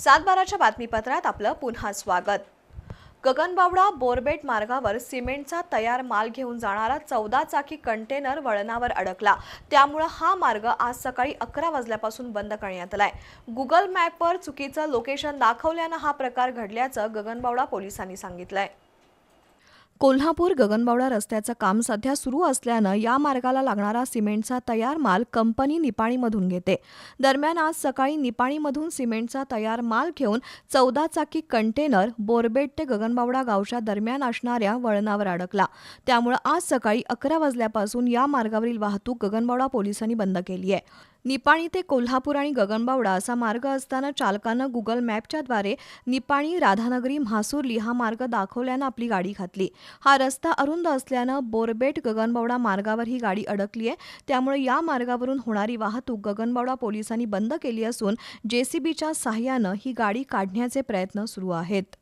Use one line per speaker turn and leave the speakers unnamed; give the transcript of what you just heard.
सातबाराच्या बातमीपत्रात आपलं पुन्हा स्वागत. गगनबावडा बोरबेट मार्गावर सिमेंटचा तयार माल घेऊन जाणारा चौदा चाकी कंटेनर वळणावर अडकला. त्यामुळं हा मार्ग आज सकाळी अकरा वाजल्यापासून बंद करण्यात आलाय. गुगल मॅपवर चुकीचं लोकेशन दाखवल्यानं हा प्रकार घडल्याचं गगनबावडा पोलिसांनी सांगितलंय. कोल्हापूर गगनबावडा रस्त्याचं काम सध्या सुरू असल्यानं या मार्गाला लागणारा सिमेंटचा तयार माल कंपनी निपाणीमधून घेते. दरम्यान आज सकाळी निपाणीमधून सिमेंटचा तयार माल घेऊन चौदा चाकी कंटेनर बोरबेट ते गगनबावडा गावच्या दरम्यान असणाऱ्या वळणावर अडकला. त्यामुळे आज सकाळी अकरा वाजल्यापासून या मार्गावरील वाहतूक गगनबावडा पोलिसांनी बंद केली आहे. निपाणी ते कोल्हापूर आणि गगनबावडा असा मार्ग असताना चालकानं गुगल मॅपच्याद्वारे निपाणी राधानगरी म्हासुर्ली हा मार्ग दाखवल्यानं आपली गाडी घातली. हा रस्ता अरुंद असल्यानं बोरबेट गगनबावडा मार्गावर ही गाडी अडकली आहे. त्यामुळे या मार्गावरून होणारी वाहतूक गगनबावडा पोलिसांनी बंद केली असून जेसीबीच्या सहाय्यानं ही गाडी काढण्याचे प्रयत्न सुरू आहेत.